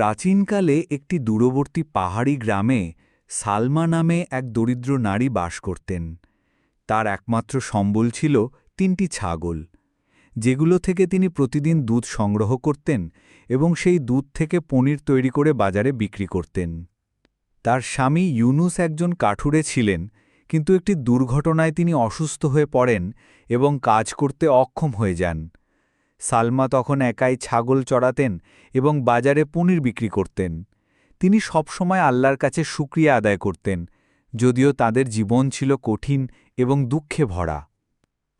প্রাচীনকালে একটি দূরবর্তী পাহাড়ি গ্রামে সালমা নামে এক দরিদ্র নারী বাস করতেন। তার একমাত্র সম্বল ছিল তিনটি ছাগল। যেগুলো থেকে তিনি প্রতিদিন দুধ সংগ্রহ করতেন এবং সেই দুধ থেকে পনির তৈরি করে বাজারে বিক্রি করতেন। তার স্বামী ইউনুস একজন কাঠুরে ছিলেন, কিন্তু একটি দুর্ঘটনায় তিনি অসুস্থ হয়ে পড়েন এবং কাজ করতে অক্ষম হয়ে যান। সালমা তখন একাই ছাগল চড়াতেন এবং বাজারে পনির বিক্রি করতেন। তিনি সবসময় আল্লাহর কাছে শুক্রিয়া আদায় করতেন, যদিও তাদের জীবন ছিল কঠিন এবং দুঃখে ভরা।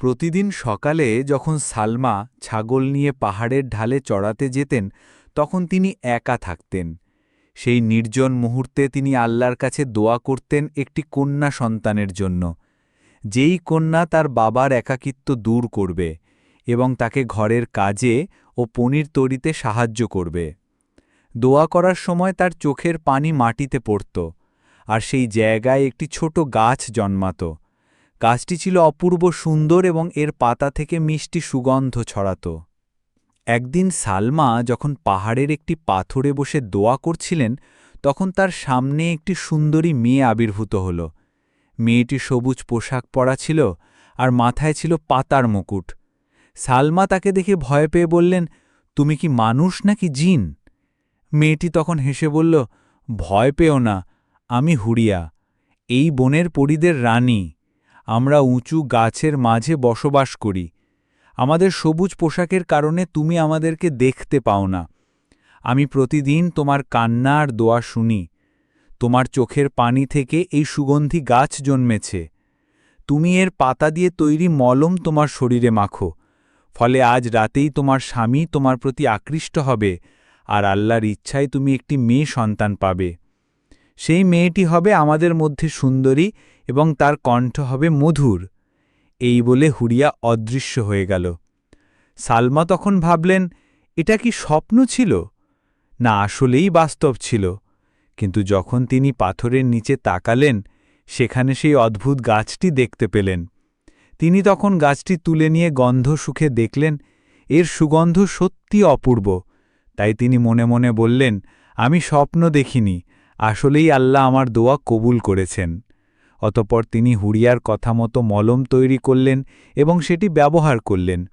প্রতিদিন সকালে যখন সালমা ছাগল নিয়ে পাহাড়ের ঢালে চড়াতে যেতেন, তখন তিনি একা থাকতেন। সেই নির্জন মুহূর্তে তিনি আল্লাহর কাছে দোয়া করতেন একটি কন্যা সন্তানের জন্য। যেই কন্যা তার বাবার একাকিত্ব দূর করবে এবং তাকে ঘরের কাজে ও পনির তৈরিতে সাহায্য করবে। দোয়া করার সময় তার চোখের পানি মাটিতে পড়ত, আর সেই জায়গায় একটি ছোট গাছ জন্মাত। গাছটি ছিল অপূর্ব সুন্দর এবং এর পাতা থেকে মিষ্টি সুগন্ধ ছড়াত। একদিন সালমা যখন পাহাড়ের একটি পাথরে বসে দোয়া করছিলেন, তখন তার সামনে একটি সুন্দরী মেয়ে আবির্ভূত হল। মেয়েটি সবুজ পোশাক পরা ছিল আর মাথায় ছিল পাতার মুকুট। সালমা তাকে দেখে ভয় পেয়ে বললেন, তুমি কি মানুষ নাকি জিন? মেয়েটি তখন হেসে বলল, ভয় পেও না, আমি হুড়িয়া এই বনের পরিদের রানী। আমরা উঁচু গাছের মাঝে বসবাস করি। আমাদের সবুজ পোশাকের কারণে তুমি আমাদেরকে দেখতে পাও না। আমি প্রতিদিন তোমার কান্না আর দোয়া শুনি। তোমার চোখের পানি থেকে এই সুগন্ধি গাছ জন্মেছে। তুমি এর পাতা দিয়ে তৈরি মলম তোমার শরীরে মাখো। ফলে আজ রাতেই তোমার স্বামী তোমার প্রতি আকৃষ্ট হবে, আর আল্লাহর ইচ্ছায় তুমি একটি মেয়ে সন্তান পাবে। সেই মেয়েটি হবে আমাদের মধ্যে সুন্দরী এবং তার কণ্ঠ হবে মধুর। এই বলে হুড়িয়া অদৃশ্য হয়ে গেল। সালমা তখন ভাবলেন, এটা কি স্বপ্ন ছিল? না, আসলেই বাস্তব ছিল। কিন্তু যখন তিনি পাথরের নিচে তাকালেন, সেখানে সেই অদ্ভুত গাছটি দেখতে পেলেন। তিনি তখন গাছটি তুলে নিয়ে গন্ধ সুখে দেখলেন, এর সুগন্ধ সত্যি অপূর্ব। তাই তিনি মনে মনে বললেন, আমি স্বপ্ন দেখিনি, আসলেই আল্লাহ আমার দোয়া কবুল করেছেন। অতপর তিনি হুড়িয়ার কথা মতো মলম তৈরি করলেন এবং সেটি ব্যবহার করলেন।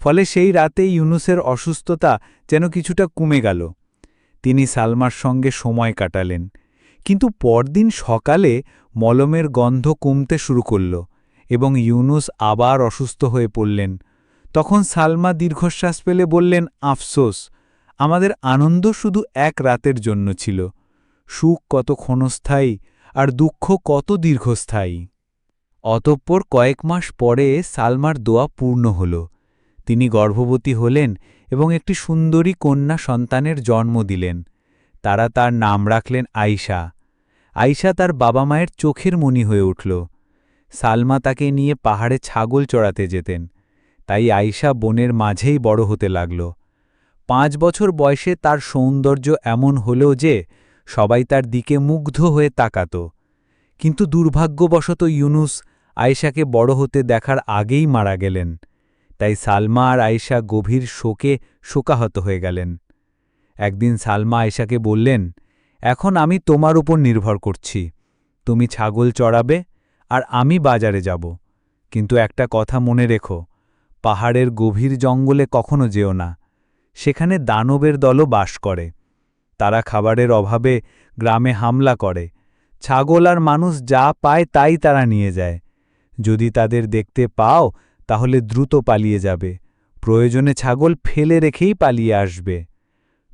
ফলে সেই রাতে ইউনুসের অসুস্থতা যেন কিছুটা কমে গেল। তিনি সালমার সঙ্গে সময় কাটালেন। কিন্তু পরদিন সকালে মলমের গন্ধ কমতে শুরু করল। এবং ইউনুস আবার অসুস্থ হয়ে পড়লেন। তখন সালমা দীর্ঘশ্বাস পেলে বললেন, আফসোস, আমাদের আনন্দ শুধু এক রাতের জন্য ছিল। সুখ কত ক্ষণস্থায়ী আর দুঃখ কত দীর্ঘস্থায়ী। অতঃপর কয়েক মাস পরে সালমার দোয়া পূর্ণ হল। তিনি গর্ভবতী হলেন এবং একটি সুন্দরী কন্যা সন্তানের জন্ম দিলেন। তারা তার নাম রাখলেন আইসা আইসা তার বাবা মায়ের চোখের মনি হয়ে উঠল। সালমা তাকে নিয়ে পাহাড়ে ছাগল চড়াতে যেতেন, তাই আইসা বনের মাঝেই বড় হতে লাগল। পাঁচ বছর বয়সে তার সৌন্দর্য এমন হলেও যে, সবাই তার দিকে মুগ্ধ হয়ে তাকাত। কিন্তু দুর্ভাগ্যবশত ইউনুস আয়েশাকে বড় হতে দেখার আগেই মারা গেলেন, তাই সালমা আর আয়েশা গভীর শোকে শোকাহত হয়ে গেলেন। একদিন সালমা আয়েশাকে বললেন, এখন আমি তোমার উপর নির্ভর করছি। তুমি ছাগল চড়াবে আর আমি বাজারে যাব। কিন্তু একটা কথা মনে রেখো, পাহাড়ের গভীর জঙ্গলে কখনো যেও না। সেখানে দানবের দলও বাস করে। তারা খাবারের অভাবে গ্রামে হামলা করে। ছাগল আর মানুষ যা পায় তাই তারা নিয়ে যায়। যদি তাদের দেখতে পাও, তাহলে দ্রুত পালিয়ে যাবে। প্রয়োজনে ছাগল ফেলে রেখেই পালিয়ে আসবে।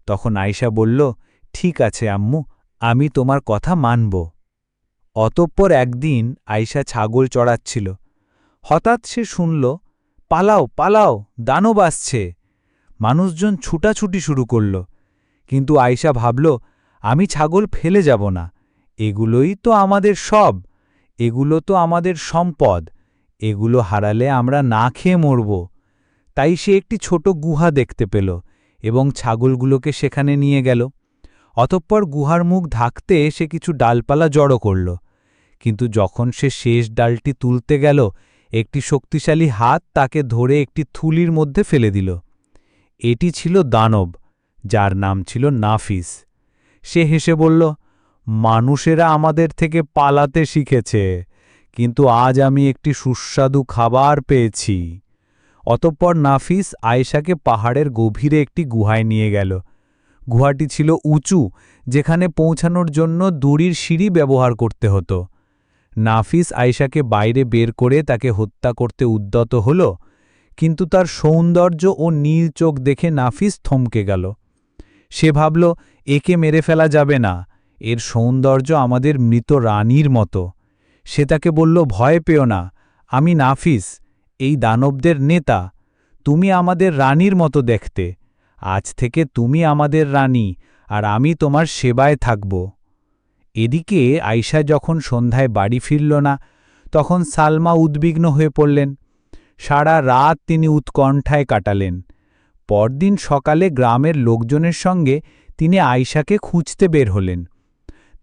তখন আয়শা বলল, ঠিক আছে আম্মু, আমি তোমার কথা মানব। অতঃপর একদিন আয়শা ছাগল চড়াচ্ছিল। হঠাৎ সে শুনল, পালাও পালাও, দানব আসছে। মানুষজন ছুটাছুটি শুরু করল। কিন্তু আয়শা ভাবল, আমি ছাগল ফেলে যাব না। এগুলোই তো আমাদের সব। এগুলো তো আমাদের সম্পদ। এগুলো হারালে আমরা না খেয়ে মরব। তাই সে একটি ছোট গুহা দেখতে পেল এবং ছাগলগুলোকে সেখানে নিয়ে গেল। অতঃপর গুহার মুখ ঢাকতে সে কিছু ডালপালা জড়ো করল। কিন্তু যখন সে শেষ ডালটি তুলতে গেল, একটি শক্তিশালী হাত তাকে ধরে একটি থুলির মধ্যে ফেলে দিল। এটি ছিল দানব, যার নাম ছিল নাফিস। সে হেসে বলল, মানুষেরা আমাদের থেকে পালাতে শিখেছে, কিন্তু আজ আমি একটি সুস্বাদু খাবার পেয়েছি। অতঃপর নাফিস আয়েশাকে পাহাড়ের গভীরে একটি গুহায় নিয়ে গেল। গুহাটি ছিল উঁচু, যেখানে পৌঁছানোর জন্য দড়ির সিঁড়ি ব্যবহার করতে হতো। নাফিস আয়েশাকে বাইরে বের করে তাকে হত্যা করতে উদ্যত হল, কিন্তু তার সৌন্দর্য ও নীল চোখ দেখে নাফিস থমকে গেল। সে ভাবল, একে মেরে ফেলা যাবে না। এর সৌন্দর্য আমাদের মৃত রানীর মতো সে তাকে বলল, ভয় পেও না, আমি নাফিস, এই দানবদের নেতা। তুমি আমাদের রানীর মতো দেখতে। আজ থেকে তুমি আমাদের রানী, আর আমি তোমার সেবায় থাকব। এদিকে আয়শা যখন সন্ধ্যায় বাড়ি ফিরল না, তখন সালমা উদ্বিগ্ন হয়ে পড়লেন। সারা রাত তিনি উৎকণ্ঠায় কাটালেন। পরদিন সকালে গ্রামের লোকজনের সঙ্গে তিনি আয়শাকে খুঁজতে বের হলেন।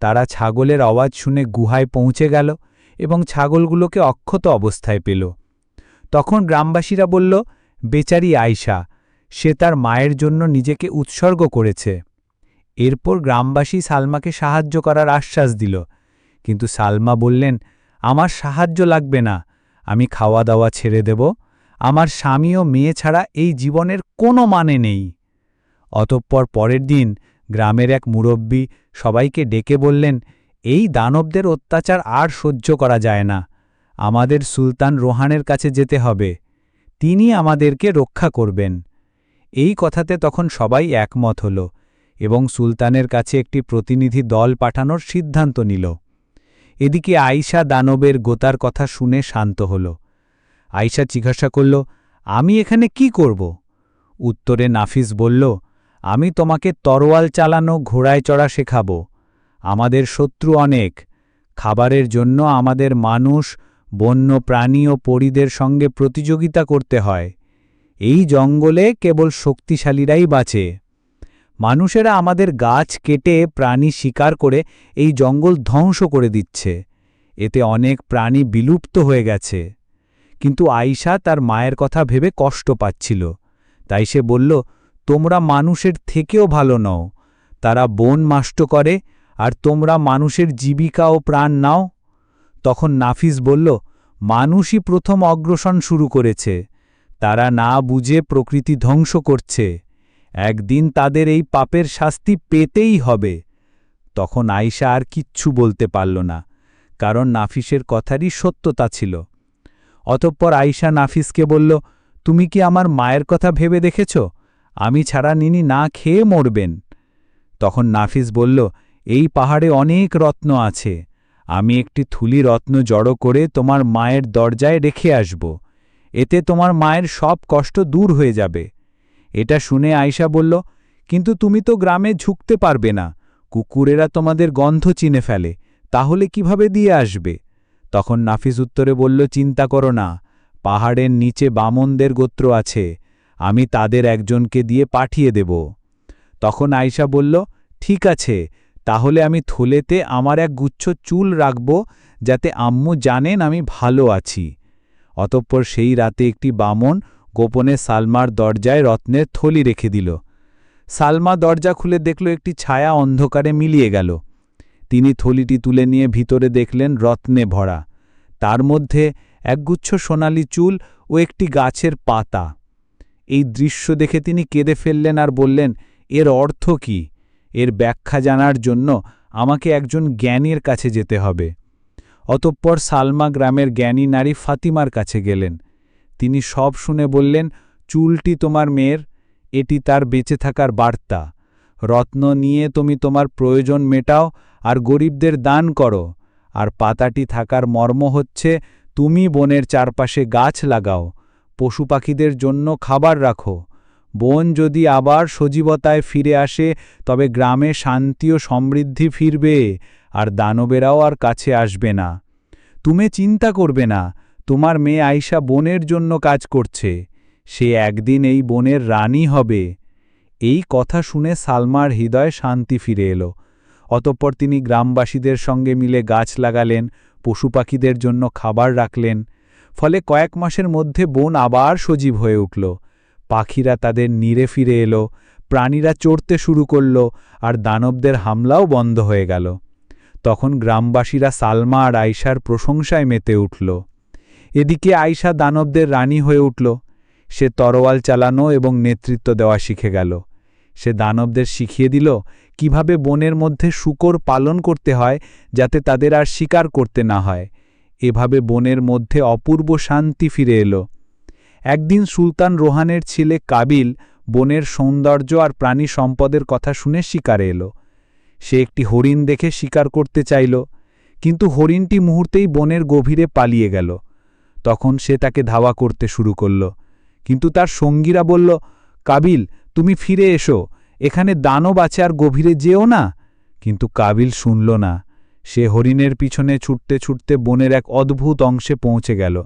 তারা ছাগলের আওয়াজ শুনে গুহায় পৌঁছে গেল এবং ছাগলগুলোকে অক্ষত অবস্থায় পেল। তখন গ্রামবাসীরা বলল, বেচারি আয়শা, সে তার মায়ের জন্য নিজেকে উৎসর্গ করেছে। এরপর গ্রামবাসী সালমাকে সাহায্য করার আশ্বাস দিল। কিন্তু সালমা বললেন, আমার সাহায্য লাগবে না। আমি খাওয়া দাওয়া ছেড়ে দেব। আমার স্বামী ও মেয়ে ছাড়া এই জীবনের কোনো মানে নেই। অতঃপর পরের দিন গ্রামের এক মুরব্বী সবাইকে ডেকে বললেন, এই দানবদের অত্যাচার আর সহ্য করা যায় না। আমাদের সুলতান রোহানের কাছে যেতে হবে। তিনি আমাদেরকে রক্ষা করবেন। এই কথাতে তখন সবাই একমত হল। এবং সুলতানের কাছে একটি প্রতিনিধি দল পাঠানোর সিদ্ধান্ত নিল। এদিকে আয়শা দানবের গোতার কথা শুনে শান্ত হল। আয়শা জিজ্ঞাসা করল, আমি এখানে কি করব? উত্তরে নাফিস বলল, আমি তোমাকে তরোয়াল চালানো, ঘোড়ায় চড়া শেখাব। আমাদের শত্রু অনেক। খাবারের জন্য আমাদের মানুষ, বন্য প্রাণী ও পরিদের সঙ্গে প্রতিযোগিতা করতে হয়। এই জঙ্গলে কেবল শক্তিশালীরাই বাঁচে। মানুষেরা আমাদের গাছ কেটে প্রাণী শিকার করে এই জঙ্গল ধ্বংস করে দিচ্ছে। এতে অনেক প্রাণী বিলুপ্ত হয়ে গেছে। কিন্তু আয়শা তার মায়ের কথা ভেবে কষ্ট পাচ্ছিল। তাই সে বলল, তোমরা মানুষের থেকেও ভালো নও। তারা বন মাষ্ট করে, আর তোমরা মানুষের জীবিকা ও প্রাণ নাও। তখন নাফিস বলল, মানুষই প্রথম অগ্রসন শুরু করেছে। তারা না বুঝে প্রকৃতি ধ্বংস করছে। একদিন তাদের এই পাপের শাস্তি পেতেই হবে। তখন আয়শা আর কিচ্ছু বলতে পারল না, কারণ নাফিসের কথারই সত্যতা ছিল। অতঃপর আয়শা নাফিসকে বলল, তুমি কি আমার মায়ের কথা ভেবে দেখেছ? আমি ছাড়া নিনি না খেয়ে মরবেন। তখন নাফিস বলল, এই পাহাড়ে অনেক রত্ন আছে। আমি একটি থুলি রত্ন জড়ো করে তোমার মায়ের দরজায় রেখে আসব। এতে তোমার মায়ের সব কষ্ট দূর হয়ে যাবে। এটা শুনে আয়শা বলল, কিন্তু তুমি তো গ্রামে ঝুঁকতে পারবে না। কুকুরেরা তোমাদের গন্ধ চিনে ফেলে। তাহলে কীভাবে দিয়ে আসবে? তখন নাফিস উত্তরে বলল, চিন্তা করো না। পাহাড়ের নিচে বামনদের গোত্র আছে। আমি তাদের একজনকে দিয়ে পাঠিয়ে দেব। তখন আয়শা বলল, ঠিক আছে। তাহলে আমি থলেতে আমার এক গুচ্ছ চুল রাখব, যাতে আম্মু জানেন আমি ভালো আছি। অতঃপর সেই রাতে একটি বামন গোপনে সালমার দরজায় রত্নের থলি রেখে দিল। সালমা দরজা খুলে দেখল একটি ছায়া অন্ধকারে মিলিয়ে গেল। তিনি থলিটি তুলে নিয়ে ভিতরে দেখলেন রত্নে ভরা। তার মধ্যে একগুচ্ছ সোনালি চুল ও একটি গাছের পাতা। এই দৃশ্য দেখে তিনি কেঁদে ফেললেন আর বললেন, এর অর্থ কি? এর ব্যাখ্যা জানার জন্য আমাকে একজন জ্ঞানীর কাছে যেতে হবে। অতঃপর সালমা গ্রামের জ্ঞানী নারী ফাতিমার কাছে গেলেন। তিনি সব শুনে বললেন, চুলটি তোমার মেয়ের, এটি তার বেঁচে থাকার বার্তা। রত্ন নিয়ে তুমি তোমার প্রয়োজন মেটাও আর গরিবদের দান করো। আর পাতাটি থাকার মর্ম হচ্ছে, তুমি বনের চারপাশে গাছ লাগাও। পশু পাখিদের জন্য খাবার রাখো। বন যদি আবার সজীবতায় ফিরে আসে, তবে গ্রামে শান্তি ও সমৃদ্ধি ফিরবে, আর দানবেরাও আর কাছে আসবে না। তুমি চিন্তা করবে না তোমার মেয়ে আয়শা বনের জন্য কাজ করছে। সে একদিন এই বনের রানী হবে। এই কথা শুনে সালমার হৃদয়ে শান্তি ফিরে এলো। অতঃপর তিনি গ্রামবাসীদের সঙ্গে মিলে গাছ লাগালেন, পশু পাখিদের জন্য খাবার রাখলেন। ফলে কয়েক মাসের মধ্যে বন আবার সজীব হয়ে উঠল। পাখিরা তাদের নিরে ফিরে এলো, প্রাণীরা চড়তে শুরু করল আর দানবদের হামলাও বন্ধ হয়ে গেল। তখন গ্রামবাসীরা সালমা আর আয়সার প্রশংসায় মেতে উঠল। এদিকে আয়সা দানবদের রানী হয়ে উঠল। সে তরোয়াল চালানো এবং নেতৃত্ব দেওয়া শিখে গেল। সে দানবদের শিখিয়ে দিল কীভাবে বনের মধ্যে শুকর পালন করতে হয় যাতে তাদের আর শিকার করতে না হয়। এভাবে বনের মধ্যে অপূর্ব শান্তি ফিরে এলো। একদিন সুলতান রোহানের ছেলে কাবিল বনের সৌন্দর্য আর প্রাণী সম্পদের কথা শুনে শিকারে এলো। সে একটি হরিণ দেখে শিকার করতে চাইল, কিন্তু হরিণটি মুহূর্তেই বনের গভীরে পালিয়ে গেল। তখন সে তাকে ধাওয়া করতে শুরু করল। কিন্তু তার সঙ্গীরা বলল, কাবিল, তুমি ফিরে এসো। এখানে দানব আছে আর গভীরে যেও না। কিন্তু কাবিল শুনল না। সে হরিণের পিছনে ছুটতে ছুটতে বনের এক অদ্ভুত অংশে পৌঁছে গেল।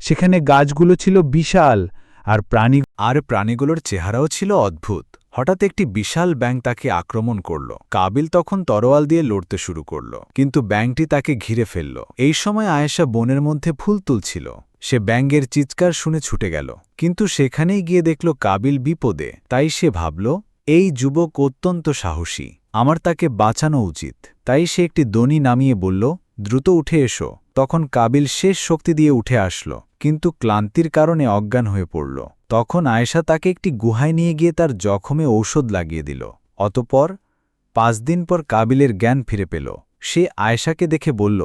সেখানে গাছগুলো ছিল বিশাল, আর প্রাণী আর প্রাণীগুলোর চেহারাও ছিল অদ্ভুত। হঠাৎ একটি বিশাল ব্যাং তাকে আক্রমণ করল। কাবিল তখন তরোয়াল দিয়ে লড়তে শুরু করল। কিন্তু ব্যাংটি তাকে ঘিরে ফেলল। এই সময় আয়েশা বনের মধ্যে ফুল তুলছিল। সে ব্যাঙ্গের চিৎকার শুনে ছুটে গেল। কিন্তু সেখানেই গিয়ে দেখল কাবিল বিপদে। তাই সে ভাবল, এই যুবক অত্যন্ত সাহসী। আমার তাকে বাঁচানো উচিত। তাই সে একটি দনি নামিয়ে বলল, দ্রুত উঠে এসো। তখন কাবিল শেষ শক্তি দিয়ে উঠে আসল। কিন্তু ক্লান্তির কারণে অজ্ঞান হয়ে পড়ল। তখন আয়েশা তাকে একটি গুহায় নিয়ে গিয়ে তার জখমে ঔষধ লাগিয়ে দিল। অতপর পাঁচ দিন পর কাবিলের জ্ঞান ফিরে পেল। সে আয়েশাকে দেখে বলল,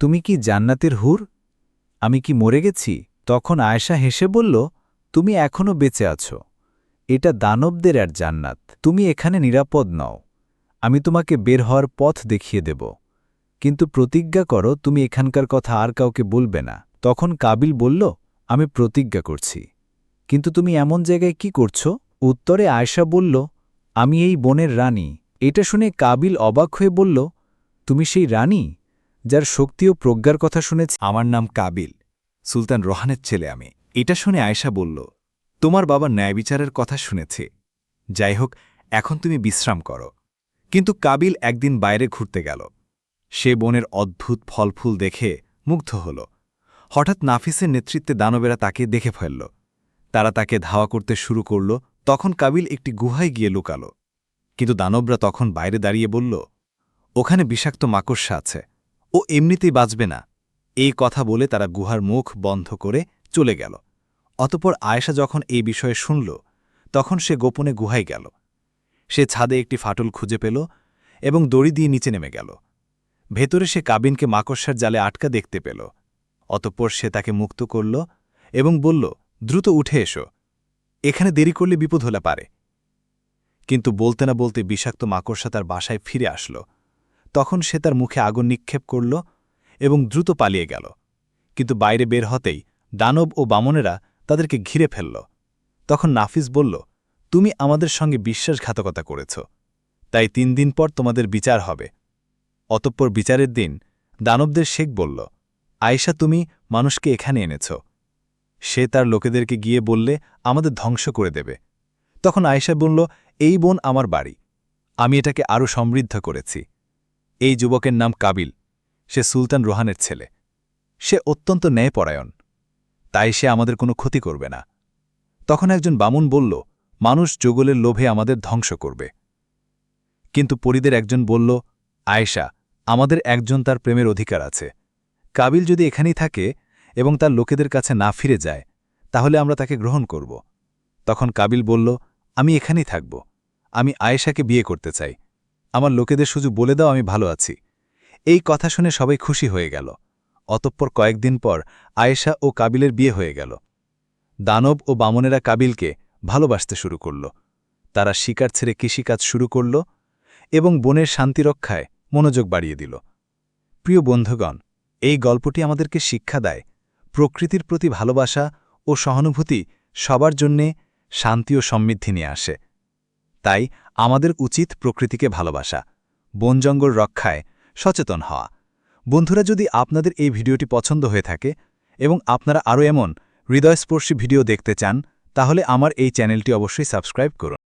তুমি কি জান্নাতের হুর? আমি কি মরে গেছি? তখন আয়েশা হেসে বলল, তুমি এখনও বেঁচে আছো। এটা দানবদের আর জান্নাত। তুমি এখানে নিরাপদ নও। আমি তোমাকে বের হওয়ার পথ দেখিয়ে দেব। কিন্তু প্রতিজ্ঞা করো, তুমি এখানকার কথা আর কাউকে বলবে না। তখন কাবিল বলল, আমি প্রতিজ্ঞা করছি। কিন্তু তুমি এমন জায়গায় কি করছ? উত্তরে আয়শা বলল, আমি এই বনের রানী। এটা শুনে কাবিল অবাক হয়ে বলল, তুমি সেই রানী যার শক্তি ও প্রজ্ঞার কথা শুনেছি? আমার নাম কাবিল, সুলতান রোহানের ছেলে আমি। এটা শুনে আয়শা বলল, তোমার বাবা ন্যায় বিচারের কথা শুনেছে। যাই হোক, এখন তুমি বিশ্রাম করো। কিন্তু কাবিল একদিন বাইরে ঘুরতে গেল। সে বনের অদ্ভুত ফলফুল দেখে মুগ্ধ হল। হঠাৎ নাফিসের নেতৃত্বে দানবেরা তাকে দেখে ফেলল। তারা তাকে ধাওয়া করতে শুরু করল, তখন কাবিল একটি গুহায় গিয়ে লুকাল। কিন্তু দানবরা তখন বাইরে দাঁড়িয়ে বলল, ওখানে বিষাক্ত মাকড়সা আছে, ও এমনিতেই বাঁচবে না। এই কথা বলে তারা গুহার মুখ বন্ধ করে চলে গেল। অতপর আয়েশা যখন এই বিষয়ে শুনল, তখন সে গোপনে গুহায় গেল। সে ছাদে একটি ফাটল খুঁজে পেল এবং দড়ি দিয়ে নিচে নেমে গেল। ভেতরে সে কাবিনকে মাকড়সার জালে আটকা দেখতে পেল। অতঃপর সে তাকে মুক্ত করল এবং বলল দ্রুত উঠে এসো। এখানে দেরি করলে বিপদ হলে পারে। কিন্তু বলতে না বলতে বিষাক্ত মাকড়সা তার বাসায় ফিরে আসল। তখন সে তার মুখে আগুন নিক্ষেপ করল এবং দ্রুত পালিয়ে গেল। কিন্তু বাইরে বের হতেই দানব ও বামনেরা তাদেরকে ঘিরে ফেলল। তখন নাফিস বলল, তুমি আমাদের সঙ্গে বিশ্বাসঘাতকতা করেছ। তাই তিন দিন পর তোমাদের বিচার হবে। অতঃপর বিচারের দিন দানবদের শেখ বলল, আয়েশা, তুমি মানুষকে এখানে এনেছ। সে তার লোকেদেরকে গিয়ে বললে, আমাদের ধ্বংস করে দেবে। তখন আয়েশা বলল, এই বোন আমার বাড়ি। আমি এটাকে আরও সমৃদ্ধ করেছি। এই যুবকের নাম কাবিল। সে সুলতান রোহানের ছেলে। সে অত্যন্ত ন্যায়পরায়ণ। তাই সে আমাদের কোনো ক্ষতি করবে না। তখন একজন বামুন বলল, মানুষ যোগলের লোভে আমাদের ধ্বংস করবে। কিন্তু পরিদের একজন বলল, আয়েশা, আমাদের একজন তার প্রেমের অধিকার আছে। কাবিল যদি এখানেই থাকে এবং তার লোকেদের কাছে না ফিরে যায়, তাহলে আমরা তাকে গ্রহণ করব। তখন কাবিল বলল, আমি এখানেই থাকব। আমি আয়েশাকে বিয়ে করতে চাই। আমার লোকেদের শুধু বলে দাও আমি ভালো আছি। এই কথা শুনে সবাই খুশি হয়ে গেল। অতঃপর কয়েকদিন পর আয়েশা ও কাবিলের বিয়ে হয়ে গেল। দানব ও বামনেরা কাবিলকে ভালোবাসতে শুরু করল। তারা শিকার ছেড়ে কৃষিকাজ শুরু করল এবং বনের শান্তি রক্ষায় মনোযোগ বাড়িয়ে দিল। প্রিয় বন্ধুগণ, এই গল্পটি আমাদেরকে শিক্ষা দেয় প্রকৃতির প্রতি ভালোবাসা ও সহানুভূতি সবার জন্যে শান্তি ও সমৃদ্ধি নিয়ে আসে। তাই আমাদের উচিত প্রকৃতিকে ভালোবাসা বনজঙ্গল রক্ষায় সচেতন হওয়া। বন্ধুরা, যদি আপনাদের এই ভিডিওটি পছন্দ হয়ে থাকে এবং আপনারা আরও এমন হৃদয়স্পর্শী ভিডিও দেখতে চান, তাহলে আমার এই চ্যানেলটি অবশ্যই সাবস্ক্রাইব করুন।